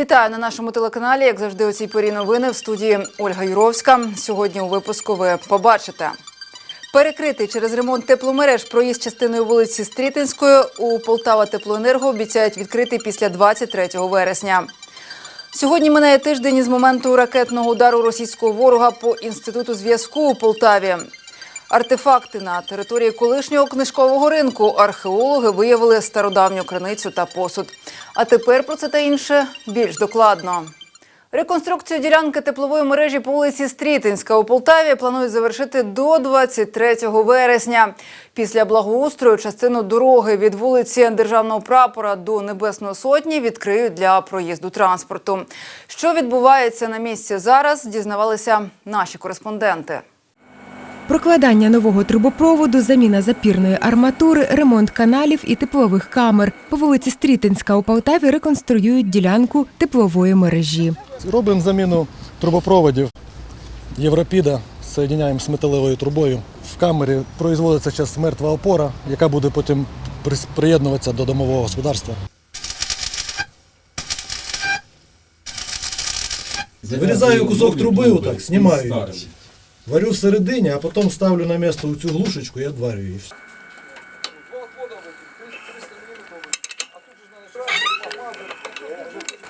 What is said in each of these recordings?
Вітаю на нашому телеканалі. Як завжди, у цій порі новини в студії Ольга Юровська. Сьогодні у випуску ви побачите. Перекритий через ремонт тепломереж проїзд частиною вулиці Стрітинської у Полтава Теплоенерго обіцяють відкрити після 23 вересня. Сьогодні минає тиждень із моменту ракетного удару російського ворога по інституту зв'язку у Полтаві. Артефакти на території колишнього книжкового ринку археологи виявили стародавню криницю та посуд. А тепер про це та інше більш докладно. Реконструкцію ділянки теплової мережі по вулиці Стрітинська у Полтаві планують завершити до 23 вересня. Після благоустрою частину дороги від вулиці Державного прапора до Небесної сотні відкриють для проїзду транспорту. Що відбувається на місці зараз, дізнавалися наші кореспонденти. Прокладання нового трубопроводу, заміна запірної арматури, ремонт каналів і теплових камер. По вулиці Стрітинська у Полтаві реконструюють ділянку теплової мережі. Робимо заміну трубопроводів Європіда, соєдиняємо з металевою трубою. В камері производиться зараз мертва опора, яка буде потім приєднуватися до домового господарства. Вирізаю кусок труби, отак, знімаю. Варю всередині, а потім ставлю на місце цю глушечку і відварюю її.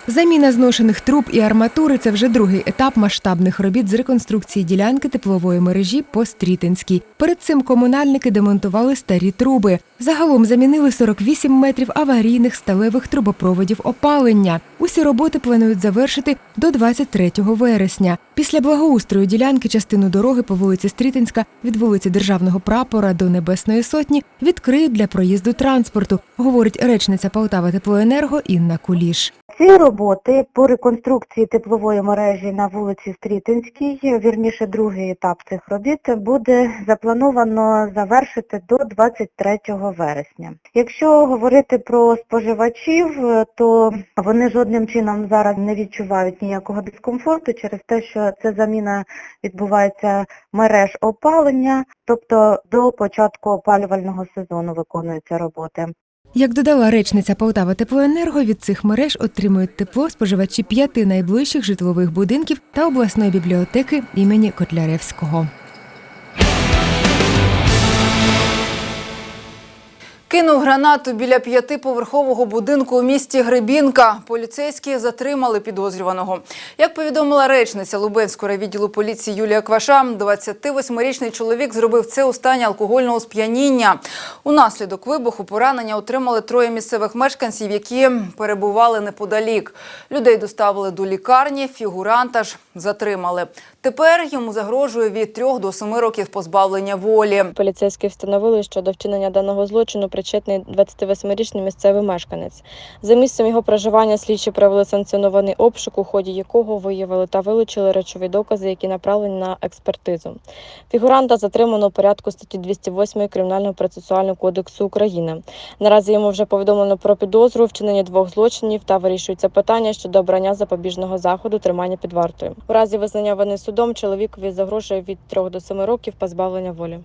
Заміна зношених труб і арматури це вже другий етап масштабних робіт з реконструкції ділянки теплової мережі по Стрітинській. Перед цим комунальники демонтували старі труби. Загалом замінили 48 метрів аварійних сталевих трубопроводів опалення. Усі роботи планують завершити до 23 вересня. Після благоустрою ділянки частину дороги по вулиці Стрітинська від вулиці Державного прапора до Небесної сотні відкриють для проїзду транспорту, говорить речниця Полтава Теплоенерго Інна Куліш. Ці роботи по реконструкції теплової мережі на вулиці Стрітинській, вірніше другий етап цих робіт, буде заплановано завершити до 23 вересня. Якщо говорити про споживачів, то вони жодним чином зараз не відчувають ніякого дискомфорту через те, що ця заміна відбувається мереж опалення, тобто до початку опалювального сезону виконуються роботи. Як додала речниця Полтава Теплоенерго, від цих мереж отримують тепло споживачі п'яти найближчих житлових будинків та обласної бібліотеки імені Котляревського. Кинув гранату біля п'ятиповерхового будинку у місті Гребінка. Поліцейські затримали підозрюваного. Як повідомила речниця Лубенського відділу поліції Юлія Кваша, 28-річний чоловік зробив це у стані алкогольного сп'яніння. Унаслідок вибуху поранення отримали троє місцевих мешканців, які перебували неподалік. Людей доставили до лікарні, фігуранта ж затримали. Тепер йому загрожує від трьох до семи років позбавлення волі. Поліцейські встановили, що до вчинення даного злочину причетний 28-річний місцевий мешканець. За місцем його проживання слідчі провели санкціонований обшук, у ході якого виявили та вилучили речові докази, які направлені на експертизу. Фігуранта затримано у порядку статті 208 Кримінального процесуального кодексу України. Наразі йому вже повідомлено про підозру, вчинення двох злочинів та вирішується питання щодо обрання запобіжного заходу тримання під вартою. У разі визнання вини судом чоловікові загрожує від 3 до 7 років позбавлення волі.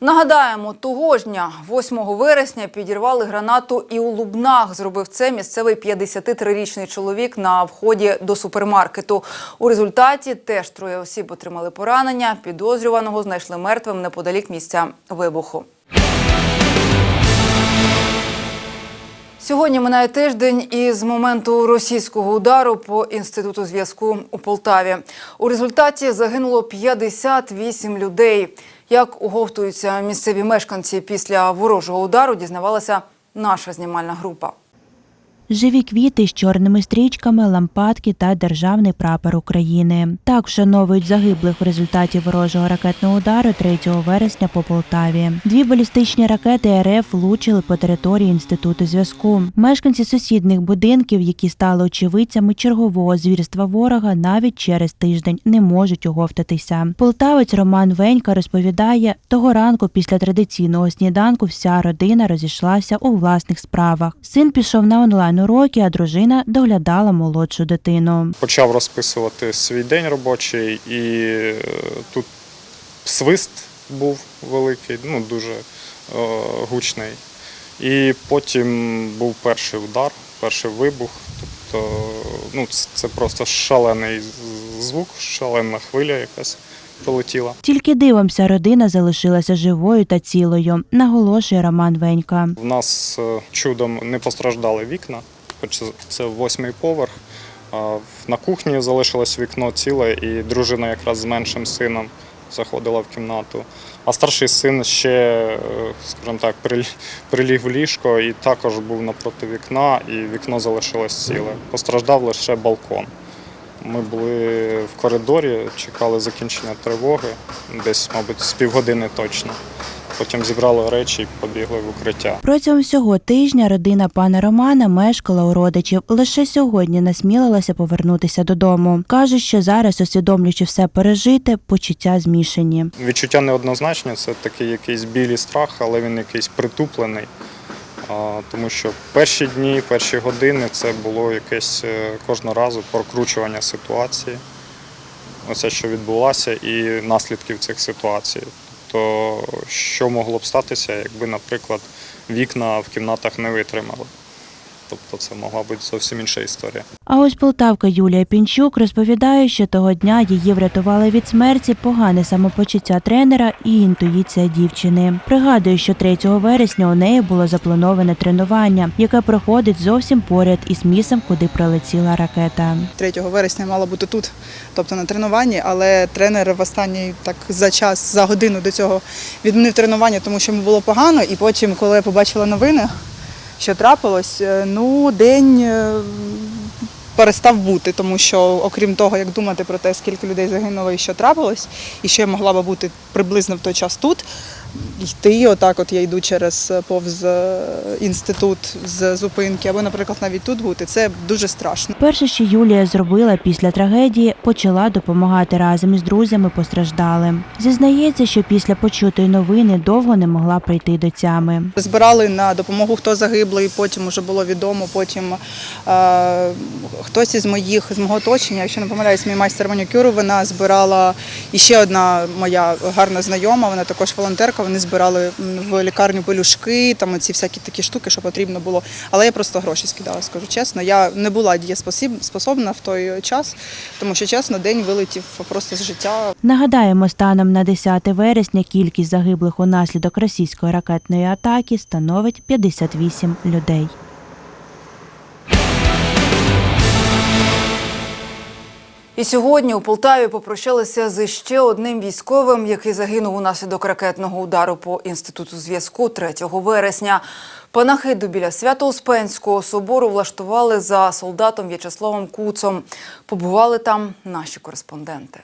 Нагадаємо, того ж дня, 8 вересня, підірвали гранату і у Лубнах. Зробив це місцевий 53-річний чоловік на вході до супермаркету. У результаті теж троє осіб отримали поранення. Підозрюваного знайшли мертвим неподалік місця вибуху. Сьогодні минає тиждень із моменту російського удару по інституту зв'язку у Полтаві. У результаті загинуло 58 людей. Як уговтуються місцеві мешканці після ворожого удару, дізнавалася наша знімальна група. Живі квіти з чорними стрічками, лампадки та державний прапор України. Так вшановують загиблих в результаті ворожого ракетного удару 3 вересня по Полтаві. Дві балістичні ракети РФ влучили по території інституту зв'язку. Мешканці сусідних будинків, які стали очевидцями чергового звірства ворога, навіть через тиждень не можуть оговтатися. Полтавець Роман Венька розповідає, того ранку після традиційного сніданку вся родина розійшлася у власних справах. Син пішов на онлайн уроки, а дружина доглядала молодшу дитину. почав розписувати свій день робочий, і е, тут свист був великий, ну дуже е, гучний. І потім був перший удар, перший вибух. Тобто, ну, це просто шалений звук, шалена хвиля якась пролетіла. Тільки дивом вся родина залишилася живою та цілою, наголошує Роман Венька. В нас е, чудом не постраждали вікна, хоч це- восьмий поверх. На кухні залишилось вікно ціле, і дружина якраз з меншим сином заходила в кімнату. А старший син ще, е, скажімо так, прил- приліг в ліжко і також був напроти вікна, і вікно залишилось ціле. Постраждав лише балкон. Ми були в коридорі, чекали закінчення тривоги, десь, мабуть, з півгодини точно. Потім зібрали речі і побігли в укриття. Протягом всього тижня родина пана Романа мешкала у родичів. Лише сьогодні насмілилася повернутися додому. Каже, що зараз, усвідомлюючи все пережите, почуття змішані. Відчуття неоднозначні, це такий якийсь білий страх, але він якийсь притуплений. Тому що перші дні, перші години це було якесь е, кожного разу прокручування ситуації. Оце, що відбулося, і наслідків цих ситуацій. Тобто, що могло б статися, якби, наприклад, вікна в кімнатах не витримали. Тобто це могла бути зовсім інша історія. А ось полтавка Юлія Пінчук розповідає, що того дня її врятували від смерті погане самопочуття тренера і інтуїція дівчини. Пригадує, що 3 вересня у неї було заплановане тренування, яке проходить зовсім поряд із місцем, куди прилетіла ракета. 3 вересня мала бути тут, тобто на тренуванні, але тренер в останній так за час, за годину до цього відмінив тренування, тому що йому було погано. І потім, коли я побачила новини, що трапилось, е, ну день е, перестав бути, тому що окрім того, як думати про те, скільки людей загинуло і що трапилось, і що я могла би бути приблизно в той час тут. Йти, отак, от я йду через е, повз е, інститут з зупинки, або, наприклад, навіть тут бути, це дуже страшно. Перше, що Юлія зробила після трагедії, почала допомагати разом із друзями постраждалим. Зізнається, що після почутої новини довго не могла прийти до тями. Збирали на допомогу, хто загиблий, потім вже було відомо. Потім е, хтось із моїх з мого оточення, якщо не помиляюсь, мій майстер манікюру, вона збирала і ще одна моя гарна знайома, вона також волонтерка. Вони збирали в лікарню пелюшки, там ці всякі такі штуки, що потрібно було. Але я просто гроші скидала, скажу чесно. Я не була дієспособна в той час, тому що чесно, день вилетів просто з життя. Нагадаємо, станом на 10 вересня кількість загиблих унаслідок російської ракетної атаки становить 58 людей. І сьогодні у Полтаві попрощалися з ще одним військовим, який загинув унаслідок ракетного удару по інституту зв'язку 3 вересня. Панахиду біля Свято-Успенського собору влаштували за солдатом В'ячеславом Куцом. Побували там наші кореспонденти.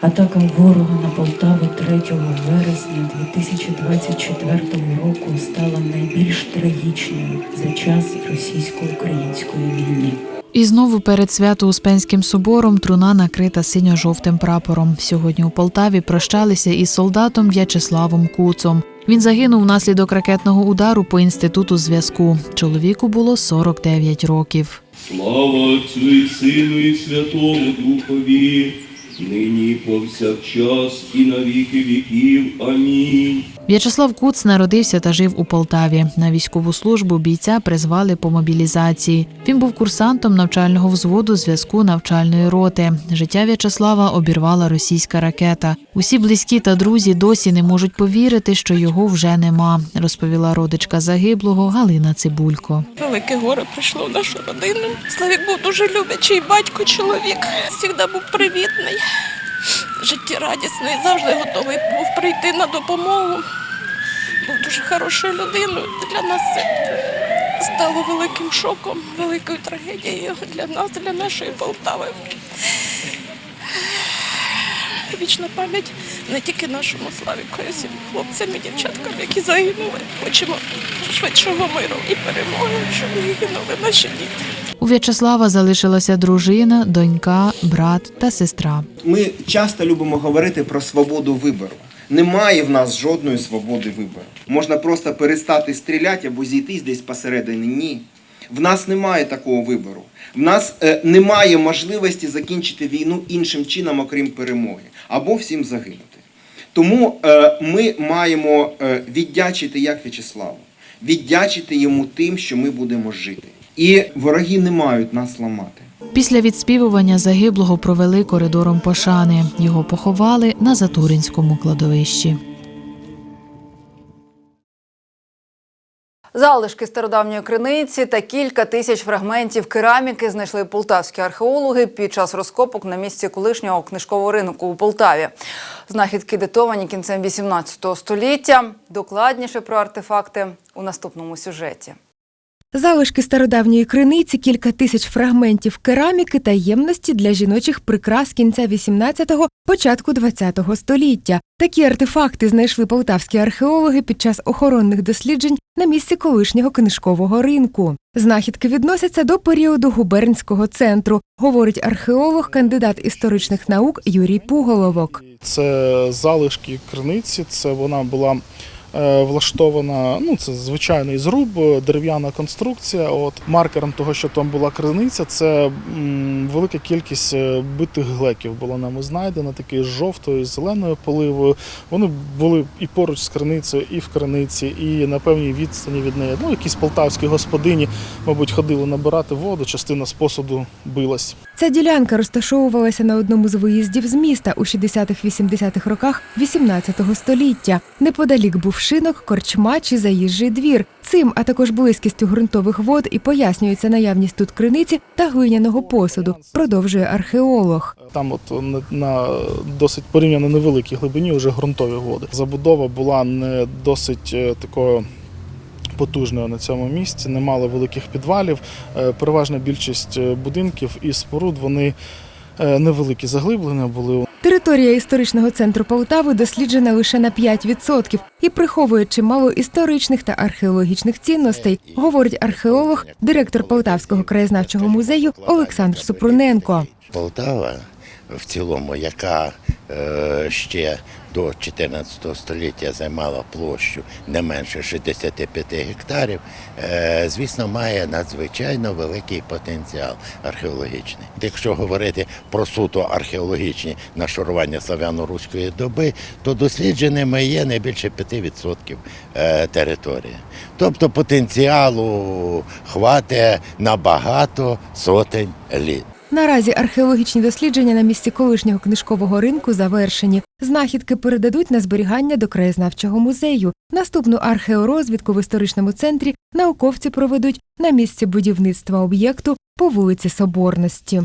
Атака ворога на Полтаву 3 вересня 2024 року стала найбільш трагічною за час російсько-української війни. І знову перед Свято-Успенським собором труна накрита синьо-жовтим прапором. Сьогодні у Полтаві прощалися із солдатом В'ячеславом Куцом. Він загинув внаслідок ракетного удару по інституту зв'язку. Чоловіку було 49 років. Слава Отцю і Сину і Святому Духові, нині повсякчас і на віки віків. Амінь. В'ячеслав Куц народився та жив у Полтаві. На військову службу бійця призвали по мобілізації. Він був курсантом навчального взводу зв'язку навчальної роти. Життя В'ячеслава обірвала російська ракета. Усі близькі та друзі досі не можуть повірити, що його вже нема, розповіла родичка загиблого Галина Цибулько. Велике горе прийшло в нашу родину. Славік був дуже люблячий батько, чоловік. Завжди був привітний, життєрадісний, завжди готовий був прийти на допомогу. Був дуже хорошою людиною. Для нас це стало великим шоком, великою трагедією для нас, для нашої Полтави. Вічна пам'ять не тільки нашому Славіку, а всім хлопцям і дівчаткам, які загинули. Хочемо швидшого миру і перемоги, щоб не наші діти. У В'ячеслава залишилася дружина, донька, брат та сестра. Ми часто любимо говорити про свободу вибору. Немає в нас жодної свободи вибору. Можна просто перестати стріляти або зійтись десь посередині. Ні. В нас немає такого вибору. В нас е, немає можливості закінчити війну іншим чином, окрім перемоги, або всім загинути. Тому е, ми маємо е, віддячити як В'ячеславу, віддячити йому тим, що ми будемо жити. І вороги не мають нас ламати. Після відспівування загиблого провели коридором пошани. Його поховали на Затуринському кладовищі. Залишки стародавньої криниці та кілька тисяч фрагментів кераміки знайшли полтавські археологи під час розкопок на місці колишнього книжкового ринку у Полтаві. Знахідки датовані кінцем 18 століття. Докладніше про артефакти у наступному сюжеті. Залишки стародавньої криниці, кілька тисяч фрагментів кераміки та ємності для жіночих прикрас кінця 18-го, початку 20-го століття. Такі артефакти знайшли полтавські археологи під час охоронних досліджень на місці колишнього книжкового ринку. Знахідки відносяться до періоду губернського центру, говорить археолог, кандидат історичних наук Юрій Пуголовок. Це залишки криниці, це вона була влаштована, ну це звичайний зруб, е, дерев'яна конструкція. От маркером того, що там була криниця, це велика кількість е, битих глеків була нами знайдена, такі з жовтою, і зеленою поливою. Вони були і поруч з криницею, і в криниці, і на певній відстані від неї. Ну, якісь полтавські господині, мабуть, ходили набирати воду, частина з посуду билась. Ця ділянка розташовувалася на одному з виїздів з міста у 60-80-х роках 18 століття. Неподалік був шинок, корчма чи заїжджий двір. Цим, а також близькістю ґрунтових вод і пояснюється наявність тут криниці та глиняного посуду, продовжує археолог. Там, от на, досить порівняно невеликій глибині, вже ґрунтові води. Забудова була не досить е, такою. Потужною на цьому місці, не мало великих підвалів. Е, Переважна більшість е, будинків і споруд вони невеликі заглиблення були. Територія історичного центру Полтави досліджена лише на 5% і приховує чимало історичних та археологічних цінностей, говорить археолог, директор Полтавського краєзнавчого музею Олександр Супруненко. Полтава в цілому, яка ще до 14 століття займала площу не менше 65 гектарів, е, звісно, має надзвичайно великий потенціал археологічний. Якщо говорити про суто археологічні нашарування славяно-руської доби, то дослідженими є не більше 5% е, території. Тобто потенціалу хватить на багато сотень літ. Наразі археологічні дослідження на місці колишнього книжкового ринку завершені. Знахідки передадуть на зберігання до краєзнавчого музею. Наступну археорозвідку в історичному центрі науковці проведуть на місці будівництва об'єкту по вулиці Соборності.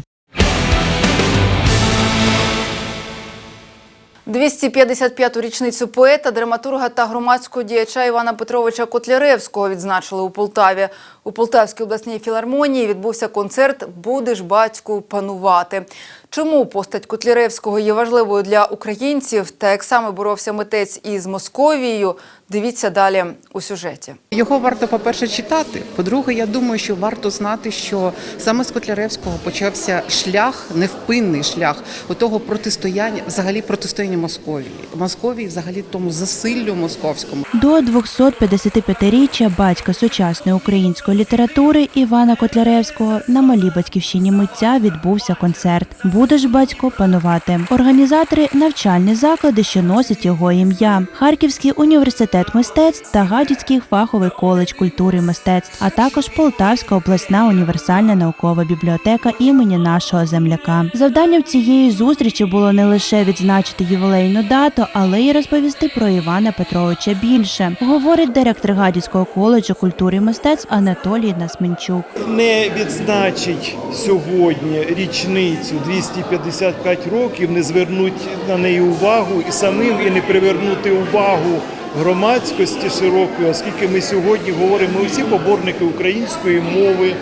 255-ту річницю поета, драматурга та громадського діяча Івана Петровича Котляревського відзначили у Полтаві. У Полтавській обласній філармонії відбувся концерт Будеш батьку панувати. Чому постать Котляревського є важливою для українців та як саме боровся митець із Московією? Дивіться далі у сюжеті. Його варто, по-перше, читати. По-друге, я думаю, що варто знати, що саме з Котляревського почався шлях, невпинний шлях у того протистояння, взагалі протистояння Московії. Московії, взагалі тому засиллю московському. До 255-річчя батька сучасної української літератури Івана Котляревського на малій батьківщині митця відбувся концерт. Будеш батько панувати. Організатори навчальні заклади, що носять його ім'я. Харківський університет мистецтв та Гадяцький фаховий коледж культури і мистецтв, а також Полтавська обласна універсальна наукова бібліотека імені нашого земляка. Завданням цієї зустрічі було не лише відзначити ювілейну дату, але й розповісти про Івана Петровича більше, говорить директор Гадяцького коледжу культури і мистецтв Анатолій Насменчук. не відзначить сьогодні річницю 255 років, не звернуть на неї увагу і самим і не привернути увагу громадськості широкої, оскільки ми сьогодні говоримо, ми всі поборники української мови.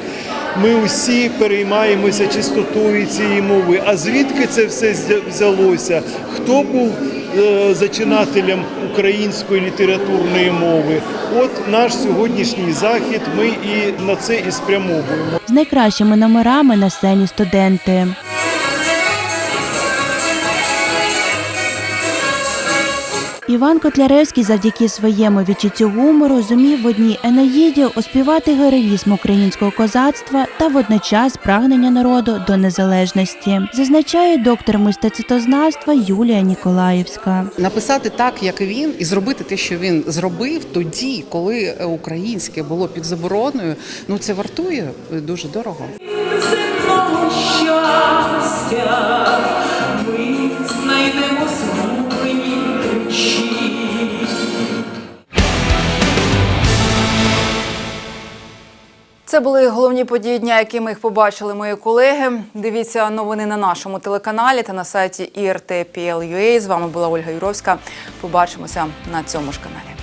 Ми усі переймаємося чистотою цієї мови. А звідки це все взя- взялося? Хто був е, зачинателем української літературної мови? От наш сьогоднішній захід. Ми і на це і спрямовуємо. З найкращими номерами на сцені студенти. Іван Котляревський завдяки своєму відчуттю гумору зумів в одній Енеїді оспівати героїзм українського козацтва та водночас прагнення народу до незалежності, зазначає доктор мистецтвознавства Юлія Ніколаївська. Написати так, як він, і зробити те, що він зробив тоді, коли українське було під забороною. Ну це вартує дуже дорого. земного щастя Це були головні події дня, які ми їх побачили мої колеги. Дивіться новини на нашому телеканалі та на сайті IRT.PL.UA. З вами була Ольга Юровська. Побачимося на цьому ж каналі.